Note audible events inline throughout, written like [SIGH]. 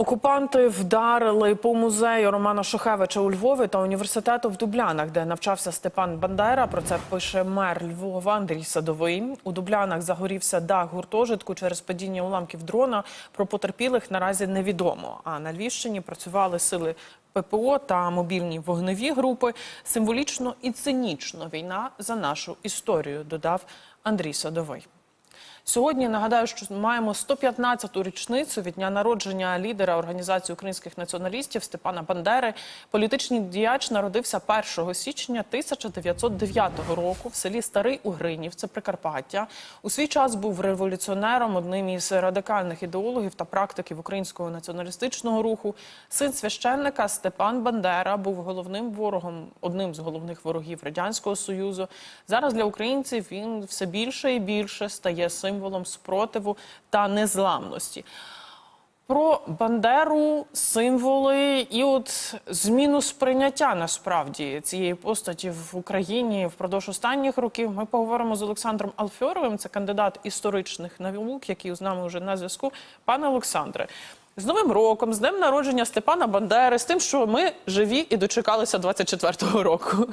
Окупанти вдарили по музею Романа Шухевича у Львові та університету в Дублянах, де навчався Степан Бандера. Про це пише мер Львова Андрій Садовий. У Дублянах загорівся дах гуртожитку через падіння уламків дрона. Про потерпілих наразі невідомо. А на Львівщині працювали сили ППО та мобільні вогневі групи. Символічно і цинічно війна за нашу історію, додав Андрій Садовий. Сьогодні нагадаю, що маємо 115-ту річницю від дня народження лідера організації українських націоналістів Степана Бандери. Політичний діяч народився 1 січня 1909 року в селі Старий Угринів, це Прикарпаття. У свій час був революціонером, одним із радикальних ідеологів та практиків українського націоналістичного руху. Син священника Степан Бандера був головним ворогом, одним з головних ворогів радянського союзу. Зараз для українців він все більше і більше стає символом спротиву та незламності. Про Бандеру, символи і от зміну сприйняття насправді цієї постаті в Україні впродовж останніх років. Ми поговоримо з Олександром Алфьоровим, це кандидат історичних наук, який з нами вже на зв'язку. Пане Олександре, з Новим роком, з днем народження Степана Бандери, з тим, що ми живі і дочекалися 24-го року.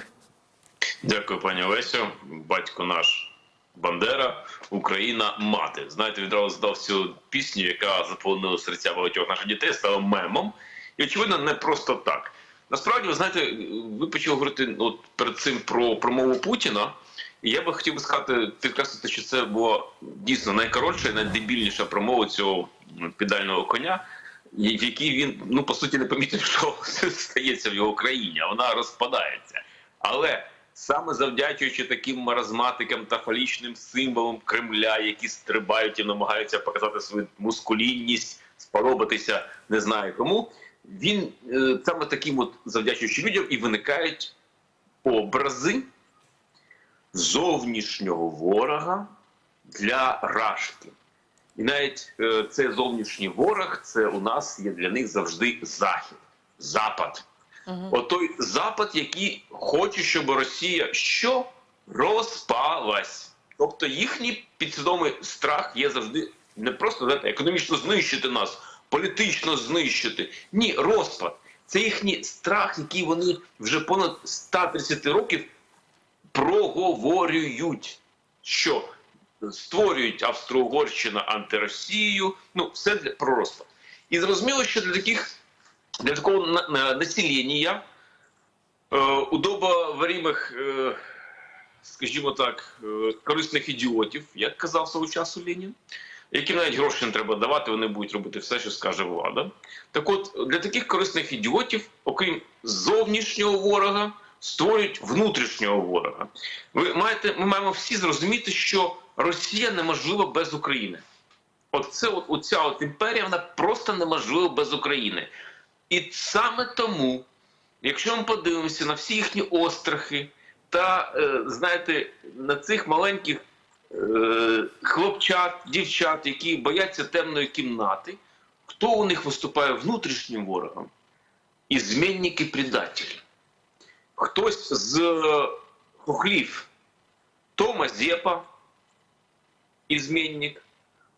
Дякую, пані Олесю. Батько наш Бандера, Україна, мати. Знаєте, відразу здав цю пісню, яка заполонила серця багатьох наших дітей, стала мемом. І очевидно, не просто так. Насправді, ви знаєте, ви почали говорити от перед цим про промову Путіна. І я би хотів сказати, підкреслити, що це була дійсно найкоротша і найдебільніша промова цього підального коня, в якій він ну по суті не помітив, що [LAUGHS] стається в його країні, а вона розпадається. Але саме завдячуючи таким маразматикам та фалічним символам Кремля, які стрибають і намагаються показати свою мускулінність, сподобатися не знаю кому. Він е, саме таким, от завдячуючи людям, і виникають образи зовнішнього ворога для рашки. І навіть е, цей зовнішній ворог це у нас є для них завжди захід, запад. Угу. Отой запад, який хоче, щоб Росія що розпалась. Тобто їхній підсвідомий страх є завжди не просто знаєте, економічно знищити нас, політично знищити. Ні, розпад. Це їхній страх, який вони вже понад 130 років проговорюють, що створюють Австро-Угорщина антиросію, ну все для про розпад. І зрозуміло, що для таких для такого на- на- населення е, удобоваримих, е, скажімо так, е, корисних ідіотів, як казав свого часу Ленін, яким навіть гроші не треба давати, вони будуть робити все, що скаже влада. Так от, для таких корисних ідіотів, окрім зовнішнього ворога, створюють внутрішнього ворога. Ви маєте, ми маємо всі зрозуміти, що Росія неможлива без України. От це от, оця от імперія, вона просто неможлива без України. І саме тому, якщо ми подивимося на всі їхні острахи та, е, знаєте, на цих маленьких е, хлопчат, дівчат, які бояться темної кімнати, хто у них виступає внутрішнім ворогом? І змінники предателі. Хтось з е, хохлів Тома Зєпа, ізмінник,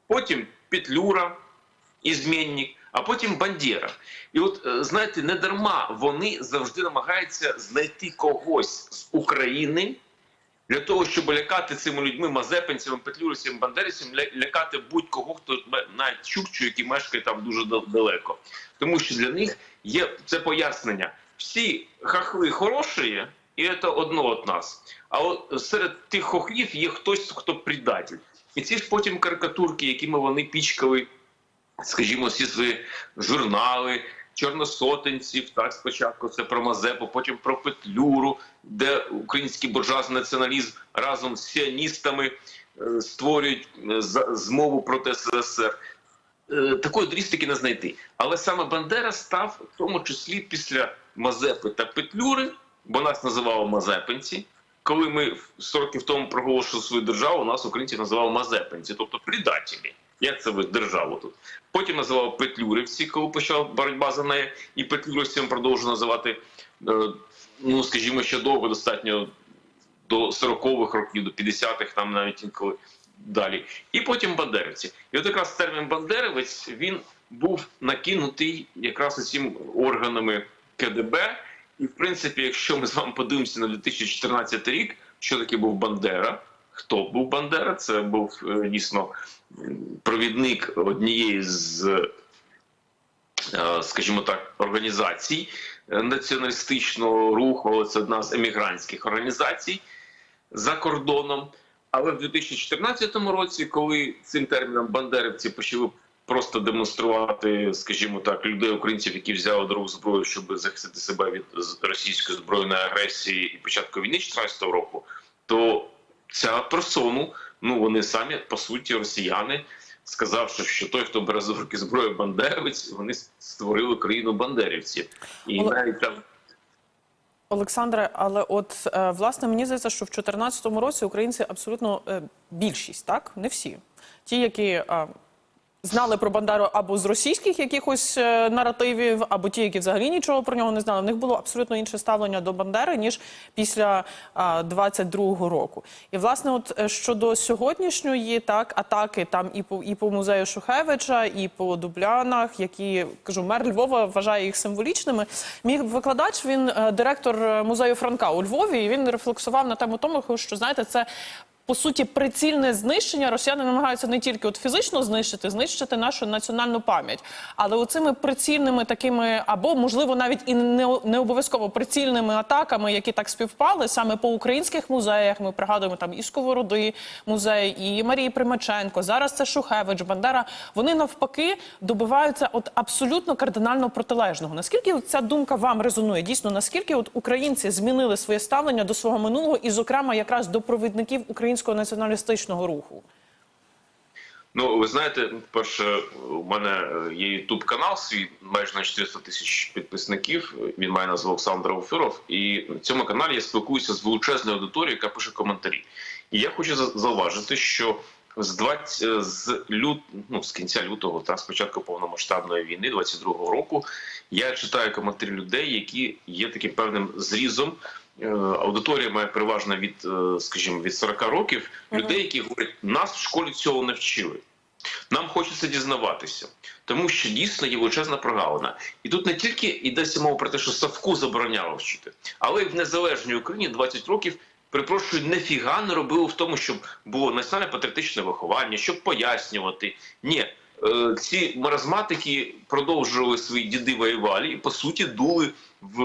потім Петлюра, ізмінник, а потім Бандера. І от е, знаєте, не дарма вони завжди намагаються знайти когось з України для того, щоб лякати цими людьми, мазепинцями, петлюрцями, бандерівцями, лякати будь-кого, хто навіть чукчу, який мешкає там дуже далеко. Тому що для них є це пояснення. Всі хахли хороші, і це одно від нас. А от серед тих хохлів є хтось, хто предатель. І ці ж потім карикатурки, якими вони пічкали скажімо, всі свої журнали, чорносотенців, так спочатку це про Мазепу, потім про Петлюру, де український буржуазний націоналізм разом з сіоністами е, створюють е, змову проти СРСР. Е, Такої дрістики не знайти. Але саме Бандера став в тому числі після Мазепи та Петлюри, бо нас називали Мазепинці. Коли ми 40 років тому проголошували свою державу, нас українців називали Мазепинці, тобто предателі. Як це державу тут? Потім називав Петлюрівці, коли почала боротьба за неї, і Петлюрівцям продовжував називати, е, ну скажімо, ще довго достатньо до 40-х років, до 50-х, там навіть інколи далі. І потім бандерівці. І от якраз термін бандерівець він був накинутий якраз цим органами КДБ. І в принципі, якщо ми з вами подивимося на 2014 рік, що таке був Бандера? Хто був Бандера? Це був е, дійсно провідник однієї з, е, скажімо так, організацій націоналістичного руху. Це одна з емігрантських організацій за кордоном. Але в 2014 році, коли цим терміном бандерівці почали просто демонструвати, скажімо так, людей українців, які взяли до зброю, щоб захистити себе від російської збройної агресії і початку війни 2014 року, то ця персону, ну вони самі по суті росіяни, сказавши, що той, хто бере з руки зброю бандерівець, вони створили країну бандерівців, і Але- навіть там. Олександре, але от е, власне мені здається, що в 2014 році українці абсолютно е, більшість, так не всі, ті, які е, знали про Бандеру або з російських якихось е, наративів, або ті, які взагалі нічого про нього не знали. В них було абсолютно інше ставлення до Бандери ніж після е, 22-го року. І власне, от е, щодо сьогоднішньої так атаки, там і по і по музею Шухевича, і по дублянах, які кажу, мер Львова вважає їх символічними. Мій викладач він е, директор музею Франка у Львові. І він рефлексував на тему тому, що знаєте, це. По суті, прицільне знищення росіяни намагаються не тільки от фізично знищити, знищити нашу національну пам'ять, але оцими прицільними такими, або можливо навіть і не, не обов'язково прицільними атаками, які так співпали саме по українських музеях. Ми пригадуємо там і Сковороди музей, і Марії Примаченко. Зараз це Шухевич, Бандера. Вони навпаки добиваються от абсолютно кардинально протилежного. Наскільки ця думка вам резонує? Дійсно, наскільки от українці змінили своє ставлення до свого минулого, і, зокрема, якраз до провідників українського націоналістичного руху? Ну, ви знаєте, перше, у мене є ютуб канал свій майже на 400 тисяч підписників. Він має назву Олександр Офіров. І на цьому каналі я спілкуюся з величезною аудиторією, яка пише коментарі. І я хочу за- зауважити, що з 20, з лют, ну, з кінця лютого, та з початку повномасштабної війни, 22-го року, я читаю коментарі людей, які є таким певним зрізом. Е, Аудиторія має переважно від, е, скажімо, від 40 років людей, які говорять, нас в школі цього не вчили. Нам хочеться дізнаватися, тому що дійсно є величезна прогалина. І тут не тільки йдеться мова про те, що Савку забороняли вчити, але й в незалежній Україні 20 років. Перепрошую, нефіга не робили в тому, щоб було національне патріотичне виховання, щоб пояснювати. Ні, е, ці маразматики продовжували свої діди воювалі і по суті дули в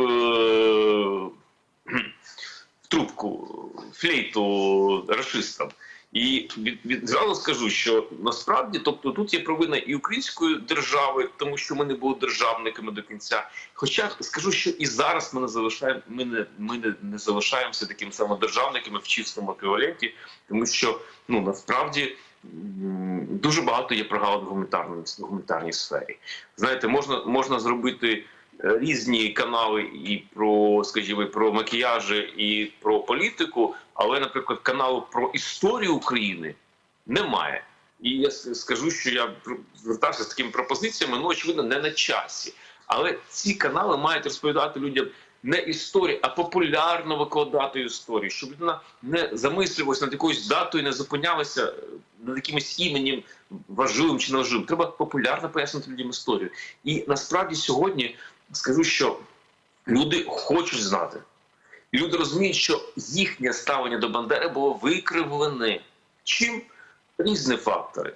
трубку флейту рашистам. І від, відразу скажу, що насправді, тобто, тут є провина і української держави, тому що ми не були державниками до кінця. Хоча скажу, що і зараз ми не залишаємо, ми не ми не, не залишаємося такими самодержавниками в чистому еквіваленті, тому що ну насправді дуже багато є прогалин в гуманітарній гуманітарній сфері. Знаєте, можна можна зробити різні канали і про, скажімо, про макіяжі, і про політику, але, наприклад, каналу про історію України немає. І я скажу, що я звертався з такими пропозиціями, ну очевидно, не на часі. Але ці канали мають розповідати людям не історію, а популярно викладати історію, щоб людина не замислювалася над якоюсь датою, не зупинялася е, над якимось іменем важливим чи неважливим. Треба популярно пояснити людям історію. І насправді сьогодні скажу, що люди хочуть знати. І люди розуміють, що їхнє ставлення до Бандери було викривлене. Чим різні фактори?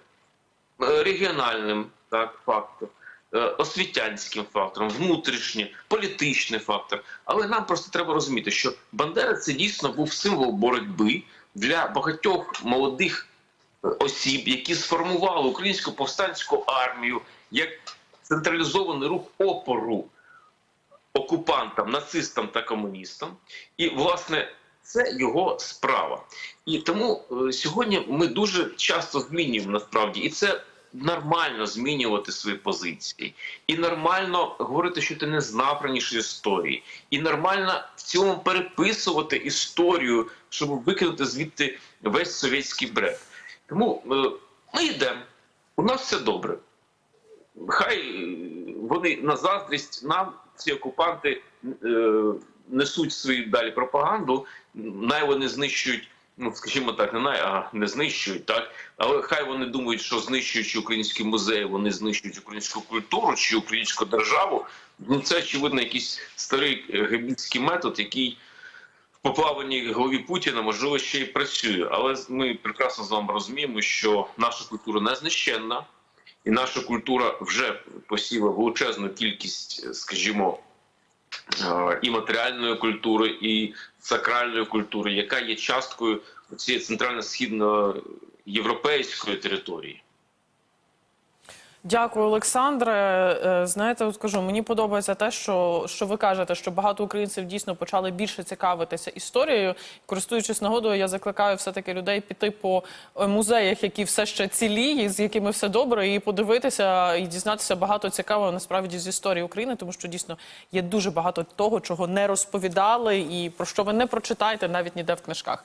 Е, Регіональним так, фактором, е, освітянським фактором, внутрішнім, політичний фактор. Але нам просто треба розуміти, що Бандера це дійсно був символ боротьби для багатьох молодих е, осіб, які сформували українську повстанську армію як централізований рух опору окупантам, нацистам та комуністам. І, власне, це його справа. І тому е, сьогодні ми дуже часто змінюємо насправді, і це нормально змінювати свої позиції, і нормально говорити, що ти не знав раніше історії, і нормально в цілому переписувати історію, щоб викинути звідти весь совєтський бред. Тому е, ми йдемо, у нас все добре. Хай е, вони на заздрість нам, ці окупанти, е, несуть свою далі пропаганду, най вони знищують ну скажімо так, не най, а не знищують, так але хай вони думають, що знищуючи українські музеї, вони знищують українську культуру чи українську державу. Ну це очевидно якийсь старий гебільський метод, який в поплаваній голові Путіна можливо ще й працює. Але ми прекрасно з вами розуміємо, що наша культура не знищенна, і наша культура вже посіла величезну кількість, скажімо, е, і матеріальної культури, і сакральної культури, яка є часткою цієї центрально-східноєвропейської території. Дякую, Олександре. Е, Знаєте, от кажу, мені подобається те, що, що ви кажете, що багато українців дійсно почали більше цікавитися історією. Користуючись нагодою, я закликаю все-таки людей піти по е, музеях, які все ще цілі, з якими все добре, і подивитися і дізнатися багато цікавого насправді з історії України, тому що дійсно є дуже багато того, чого не розповідали, і про що ви не прочитаєте навіть ніде в книжках.